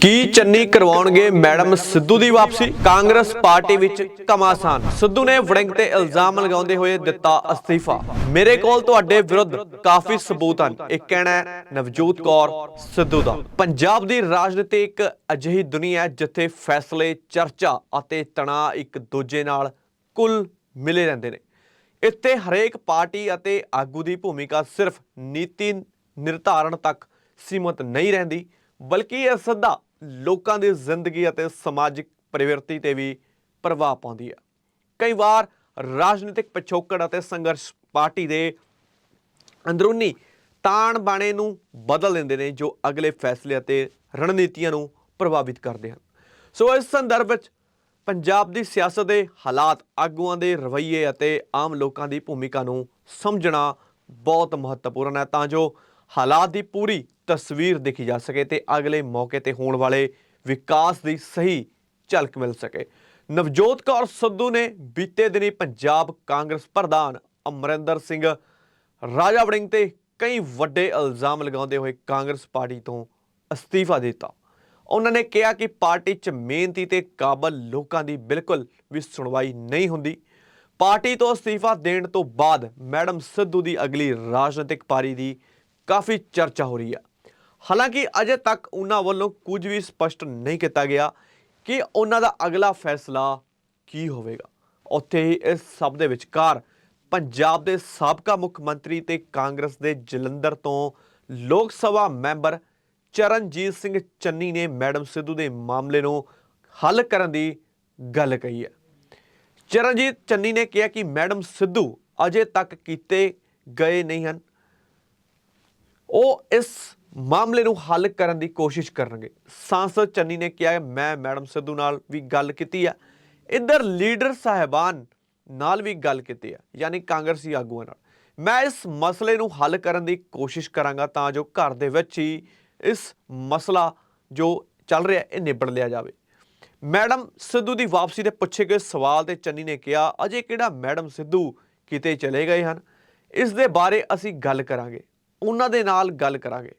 ਕੀ ਚੰਨੀ ਕਰਵਾਉਣਗੇ ਮੈਡਮ ਸਿੱਧੂ ਦੀ ਵਾਪਸੀ? ਕਾਂਗਰਸ ਪਾਰਟੀ ਵਿੱਚ ਕਮਾਸਾਨ ਸਿੱਧੂ ਨੇ ਵੜਿੰਗ ਤੇ ਇਲਜ਼ਾਮ ਲਗਾਉਂਦੇ ਹੋਏ ਦਿੱਤਾ ਅਸਤੀਫਾ। ਮੇਰੇ ਕੋਲ ਤੁਹਾਡੇ ਵਿਰੁੱਧ ਕਾਫੀ ਸਬੂਤ ਹਨ। ਇਹ ਕਹਿਣਾ ਹੈ, ਨਵਜੋਤ ਕੌਰ ਸਿੱਧੂ ਦਾ। ਪੰਜਾਬ ਦੀ ਰਾਜਨੀਤੀ ਇੱਕ ਅਜਿਹੀ ਦੁਨੀਆ ਹੈ ਜਿੱਥੇ ਫੈਸਲੇ, ਚਰਚਾ ਅਤੇ ਤਣਾਅ ਇੱਕ ਦੂਜੇ ਨਾਲ ਕੁੱਲ ਮਿਲੇ ਰਹਿੰਦੇ ਨੇ। ਇੱਥੇ ਹਰੇਕ ਪਾਰਟੀ ਅਤੇ ਆਗੂ ਦੀ ਭੂਮਿਕਾ ਸਿਰਫ ਨੀਤੀ ਨਿਰਧਾਰਨ ਤੱਕ ਸੀਮਤ ਨਹੀਂ ਰਹਿੰਦੀ, ਬਲਕਿ ਇਹ ਸਿੱਧਾ ਲੋਕਾਂ ਦੀ ਜ਼ਿੰਦਗੀ ਅਤੇ ਸਮਾਜਿਕ ਪ੍ਰਵਿਰਤੀ ਤੇ ਵੀ ਪ੍ਰਭਾਵ ਪਾਉਂਦੀ ਹੈ। ਕਈ ਵਾਰ ਰਾਜਨੀਤਿਕ ਪਿਛੋਕੜ ਅਤੇ ਸੰਘਰਸ਼ ਪਾਰਟੀ ਦੇ ਅੰਦਰੂਨੀ ਤਾਣ ਬਾਣੇ ਨੂੰ ਬਦਲ ਦਿੰਦੇ ਨੇ, ਜੋ ਅਗਲੇ ਫੈਸਲੇ ਅਤੇ ਰਣਨੀਤੀਆਂ ਨੂੰ ਪ੍ਰਭਾਵਿਤ ਕਰਦੇ ਹਨ। ਸੋ ਇਸ ਸੰਦਰਭ ਵਿੱਚ ਪੰਜਾਬ ਦੀ ਸਿਆਸਤ ਦੇ ਹਾਲਾਤ, ਆਗੂਆਂ ਦੇ ਰਵੱਈਏ ਅਤੇ ਆਮ ਲੋਕਾਂ ਦੀ ਭੂਮਿਕਾ ਨੂੰ ਸਮਝਣਾ ਬਹੁਤ ਮਹੱਤਵਪੂਰਨ ਹੈ। ਤਾਂ ਜੋ ਹਾਲਾਤ ਦੀ ਪੂਰੀ ਤਸਵੀਰ ਦੇਖੀ ਜਾ ਸਕੇ ਤੇ ਅਗਲੇ ਮੌਕੇ ਤੇ ਹੋਣ ਵਾਲੇ ਵਿਕਾਸ ਦੀ ਸਹੀ ਝਲਕ ਮਿਲ ਸਕੇ। ਨਵਜੋਤ ਕੌਰ ਸਿੱਧੂ ਨੇ ਬੀਤੇ ਦਿਨੀ ਪੰਜਾਬ ਕਾਂਗਰਸ ਪ੍ਰਧਾਨ ਅਮਰਿੰਦਰ ਸਿੰਘ ਰਾਜਾ ਵੜਿੰਗ ਤੇ ਕਈ ਵੱਡੇ ਇਲਜ਼ਾਮ ਲਗਾਉਂਦੇ ਹੋਏ ਕਾਂਗਰਸ ਪਾਰਟੀ ਤੋਂ ਅਸਤੀਫਾ ਦਿੱਤਾ। ਉਹਨਾਂ ਨੇ ਕਿਹਾ ਕਿ ਪਾਰਟੀ 'ਚ ਮਿਹਨਤੀ ਤੇ ਕਾਬਲ ਲੋਕਾਂ ਦੀ ਬਿਲਕੁਲ ਵੀ ਸੁਣਵਾਈ ਨਹੀਂ ਹੁੰਦੀ। ਪਾਰਟੀ ਤੋਂ ਅਸਤੀਫਾ ਦੇਣ ਤੋਂ ਬਾਅਦ ਮੈਡਮ ਸਿੱਧੂ ਦੀ ਅਗਲੀ ਰਾਜਨੀਤਿਕ ਪਾਰੀ ਦੀ ਕਾਫੀ ਚਰਚਾ ਹੋ ਰਹੀ ਹੈ। ਹਾਲਾਂਕਿ ਅਜੇ ਤੱਕ ਉਹਨਾਂ ਵੱਲੋਂ ਕੁਝ ਵੀ ਸਪਸ਼ਟ ਨਹੀਂ ਕੀਤਾ ਗਿਆ ਕਿ ਉਹਨਾਂ ਦਾ ਅਗਲਾ ਫੈਸਲਾ ਕੀ ਹੋਵੇਗਾ। ਉੱਥੇ ਹੀ ਇਸ ਸਭ ਦੇ ਵਿਚਕਾਰ ਪੰਜਾਬ ਦੇ ਸਾਬਕਾ ਮੁੱਖ ਮੰਤਰੀ ਤੇ ਕਾਂਗਰਸ ਦੇ ਜਲੰਧਰ ਤੋਂ ਲੋਕ ਸਭਾ ਮੈਂਬਰ ਚਰਨਜੀਤ ਸਿੰਘ ਚੰਨੀ ਨੇ ਮੈਡਮ ਸਿੱਧੂ ਦੇ ਮਾਮਲੇ ਨੂੰ ਹੱਲ ਕਰਨ ਦੀ ਗੱਲ ਕਹੀ ਹੈ। ਚਰਨਜੀਤ ਚੰਨੀ ਨੇ ਕਿਹਾ ਕਿ ਮੈਡਮ ਸਿੱਧੂ ਅਜੇ ਤੱਕ ਕੀਤੇ ਗਏ ਨਹੀਂ ਹਨ। ਉਹ ਇਸ ਮਾਮਲੇ ਨੂੰ ਹੱਲ ਕਰਨ ਦੀ ਕੋਸ਼ਿਸ਼ ਕਰਨਗੇ। ਸਾਂਸਦ ਚੰਨੀ ਨੇ ਕਿਹਾ ਮੈਂ ਮੈਡਮ ਸਿੱਧੂ ਨਾਲ ਵੀ ਗੱਲ ਕੀਤੀ ਆ। ਇੱਧਰ ਲੀਡਰ ਸਾਹਿਬਾਨ ਨਾਲ ਵੀ ਗੱਲ ਕੀਤੀ ਆ, ਯਾਨੀ ਕਾਂਗਰਸੀ ਆਗੂਆਂ ਨਾਲ। ਮੈਂ ਇਸ ਮਸਲੇ ਨੂੰ ਹੱਲ ਕਰਨ ਦੀ ਕੋਸ਼ਿਸ਼ ਕਰਾਂਗਾ ਤਾਂ ਜੋ ਘਰ ਦੇ ਵਿੱਚ ਹੀ ਇਸ ਮਸਲਾ ਜੋ ਚੱਲ ਰਿਹਾ ਇਹ ਨਿਬੜ ਲਿਆ ਜਾਵੇ। ਮੈਡਮ ਸਿੱਧੂ ਦੀ ਵਾਪਸੀ ਦੇ ਪੁੱਛੇ ਗਏ ਸਵਾਲ ਤੇ ਚੰਨੀ ਨੇ ਕਿਹਾ, ਅਜੇ ਕਿਹੜਾ ਮੈਡਮ ਸਿੱਧੂ ਕਿਤੇ ਚਲੇ ਗਏ ਹਨ? ਇਸ ਦੇ ਬਾਰੇ ਅਸੀਂ ਗੱਲ ਕਰਾਂਗੇ। ਉਹਨਾਂ ਦੇ ਨਾਲ ਗੱਲ ਕਰਾਂਗੇ।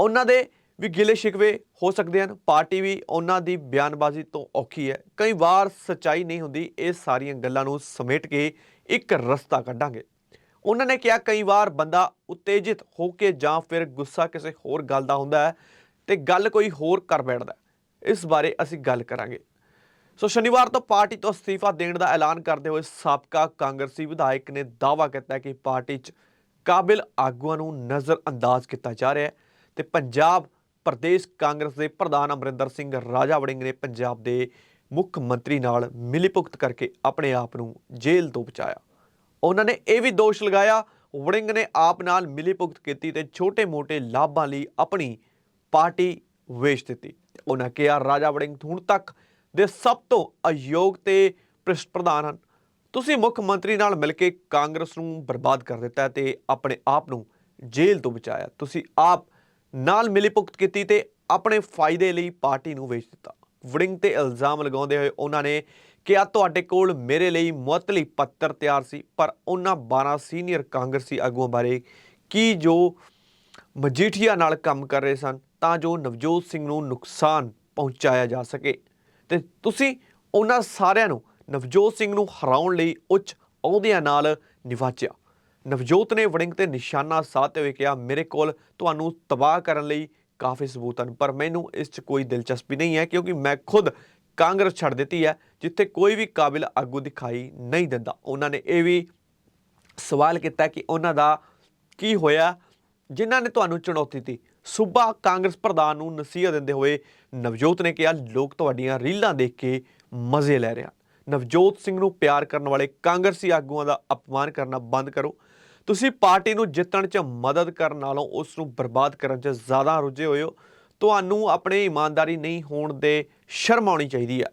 ਉਹਨਾਂ ਦੇ ਵੀ ਗਿਲੇ ਸ਼ਿਕਵੇ ਹੋ ਸਕਦੇ ਹਨ। ਪਾਰਟੀ ਵੀ ਉਹਨਾਂ ਦੀ ਬਿਆਨਬਾਜ਼ੀ ਤੋਂ ਔਖੀ ਹੈ। ਕਈ ਵਾਰ ਸੱਚਾਈ ਨਹੀਂ ਹੁੰਦੀ। ਇਹ ਸਾਰੀਆਂ ਗੱਲਾਂ ਨੂੰ ਸਮੇਟ ਕੇ ਇੱਕ ਰਸਤਾ ਕੱਢਾਂਗੇ। ਉਹਨਾਂ ਨੇ ਕਿਹਾ, ਕਈ ਵਾਰ ਬੰਦਾ ਉਤੇਜਿਤ ਹੋ ਕੇ ਜਾਂ ਫਿਰ ਗੁੱਸਾ ਕਿਸੇ ਹੋਰ ਗੱਲ ਦਾ ਹੁੰਦਾ ਹੈ ਤੇ ਗੱਲ ਕੋਈ ਹੋਰ ਕਰ ਬੈਠਦਾ ਇਸ ਬਾਰੇ ਅਸੀਂ ਗੱਲ ਕਰਾਂਗੇ। ਸੋ ਸ਼ਨੀਵਾਰ ਤੋਂ ਪਾਰਟੀ ਤੋਂ ਅਸਤੀਫਾ ਦੇਣ ਦਾ ਐਲਾਨ ਕਰਦੇ ਹੋਏ ਸਾਬਕਾ ਕਾਂਗਰਸੀ ਵਿਧਾਇਕ ਨੇ ਦਾਅਵਾ ਕੀਤਾ ਕਿ ਪਾਰਟੀ 'ਚ ਕਾਬਿਲ ਆਗੂਆਂ ਨੂੰ ਨਜ਼ਰਅੰਦਾਜ਼ ਕੀਤਾ ਜਾ ਰਿਹਾ ਹੈ ਤੇ ਪੰਜਾਬ ਪ੍ਰਦੇਸ਼ ਕਾਂਗਰਸ ਦੇ ਪ੍ਰਧਾਨ ਅਮਰਿੰਦਰ ਸਿੰਘ ਰਾਜਾ ਵੜਿੰਗ ਨੇ ਪੰਜਾਬ ਦੇ ਮੁੱਖ ਮੰਤਰੀ ਨਾਲ ਮਿਲੀਭੁਗਤ ਕਰਕੇ ਆਪਣੇ ਆਪ ਨੂੰ ਜੇਲ੍ਹ ਤੋਂ ਬਚਾਇਆ। ਉਹਨਾਂ ਨੇ ਇਹ ਵੀ ਦੋਸ਼ ਲਗਾਇਆ, ਵੜਿੰਗ ਨੇ ਆਪ ਨਾਲ ਮਿਲੀਭੁਗਤ ਕੀਤੀ ਤੇ ਛੋਟੇ-ਮੋਟੇ ਲਾਭਾਂ ਲਈ ਆਪਣੀ ਪਾਰਟੀ ਵੇਚ ਦਿੱਤੀ। ਉਹਨਾਂ ਕਿਹਾ, ਰਾਜਾ ਵੜਿੰਗ ਹੁਣ ਤੱਕ ਦੇ ਸਭ ਤੋਂ ਅਯੋਗ ਤੇ ਭ੍ਰਿਸ਼ਟ ਪ੍ਰਧਾਨ ਹਨ। ਤੁਸੀਂ ਮੁੱਖ ਮੰਤਰੀ ਨਾਲ ਮਿਲ ਕੇ ਕਾਂਗਰਸ ਨੂੰ ਬਰਬਾਦ ਕਰ ਦਿੱਤਾ ਹੈ ਤੇ ਆਪਣੇ ਆਪ ਨੂੰ ਜੇਲ੍ਹ ਤੋਂ ਬਚਾਇਆ। ਤੁਸੀਂ ਆਪ ਨਾਲ ਮਿਲੀਭੁਗਤ ਕੀਤੀ ਤੇ ਆਪਣੇ ਫਾਇਦੇ ਲਈ ਪਾਰਟੀ ਨੂੰ ਵੇਚ ਦਿੱਤਾ। ਵੜਿੰਗ ਤੇ ਇਲਜ਼ਾਮ ਲਗਾਉਂਦੇ ਹੋਏ ਉਹਨਾਂ ਨੇ ਕਿਹਾ, ਤੁਹਾਡੇ ਕੋਲ ਮੇਰੇ ਲਈ ਮੁਅੱਤਲੀ ਪੱਤਰ ਤਿਆਰ ਸੀ, ਪਰ ਉਹਨਾਂ 12 ਸੀਨੀਅਰ ਕਾਂਗਰਸੀ ਆਗੂਆਂ ਬਾਰੇ ਕੀ ਜੋ ਮਜੀਠੀਆ ਨਾਲ ਕੰਮ ਕਰ ਰਹੇ ਸਨ, ਤਾਂ ਜੋ ਨਵਜੋਤ ਸਿੰਘ ਨੂੰ ਨੁਕਸਾਨ ਪਹੁੰਚਾਇਆ ਜਾ ਸਕੇ। ਤੇ ਤੁਸੀਂ ਉਹਨਾਂ ਸਾਰਿਆਂ ਨੂੰ ਨਵਜੋਤ ਸਿੰਘ ਨੂੰ ਹਰਾਉਣ ਲਈ ਉੱਚ ਅਹੁਦਿਆਂ ਨਾਲ ਨਿਵਾਚਿਆ ਨਵਜੋਤ ਨੇ ਵੜਿੰਗ ਤੇ ਨਿਸ਼ਾਨਾ ਸਾਧਦੇ ਹੋਏ ਕਿਹਾ, ਮੇਰੇ ਕੋਲ ਤੁਹਾਨੂੰ ਤਬਾਹ ਕਰਨ ਲਈ ਕਾਫੀ ਸਬੂਤ ਹਨ, ਪਰ ਮੈਨੂੰ ਇਸ 'ਚ ਕੋਈ ਦਿਲਚਸਪੀ ਨਹੀਂ ਹੈ, ਕਿਉਂਕਿ ਮੈਂ ਖੁਦ ਕਾਂਗਰਸ ਛੱਡ ਦਿੱਤੀ ਹੈ, ਜਿੱਥੇ ਕੋਈ ਵੀ ਕਾਬਿਲ ਆਗੂ ਦਿਖਾਈ ਨਹੀਂ ਦਿੰਦਾ। ਉਹਨਾਂ ਨੇ ਇਹ ਵੀ ਸਵਾਲ ਕੀਤਾ ਕਿ ਉਹਨਾਂ ਦਾ ਕੀ ਹੋਇਆ, ਜਿਨ੍ਹਾਂ ਨੇ ਤੁਹਾਨੂੰ ਚੁਣੌਤੀ ਦਿੱਤੀ। ਸੂਬਾ ਕਾਂਗਰਸ ਪ੍ਰਧਾਨ ਨੂੰ ਨਸੀਹਤ ਦਿੰਦੇ ਹੋਏ ਨਵਜੋਤ ਨੇ ਕਿਹਾ, ਲੋਕ ਤੁਹਾਡੀਆਂ ਰੀਲਾਂ ਦੇਖ ਕੇ ਮਜ਼ੇ ਲੈ ਰਹੇ ਹਨ। ਨਵਜੋਤ ਸਿੰਘ ਨੂੰ ਪਿਆਰ ਕਰਨ ਵਾਲੇ ਕਾਂਗਰਸੀ ਆਗੂਆਂ ਦਾ ਅਪਮਾਨ ਕਰਨਾ ਬੰਦ ਕਰੋ। ਤੁਸੀਂ ਪਾਰਟੀ ਨੂੰ ਜਿੱਤਣ 'ਚ ਮਦਦ ਕਰਨ ਨਾਲੋਂ ਉਸ ਨੂੰ ਬਰਬਾਦ ਕਰਨ 'ਚ ਜ਼ਿਆਦਾ ਰੁੱਝੇ ਹੋਏ ਹੋ। ਤੁਹਾਨੂੰ ਆਪਣੇ ਇਮਾਨਦਾਰੀ ਨਹੀਂ ਹੋਣ ਦੇ ਸ਼ਰਮ ਆਉਣੀ ਚਾਹੀਦੀ ਹੈ।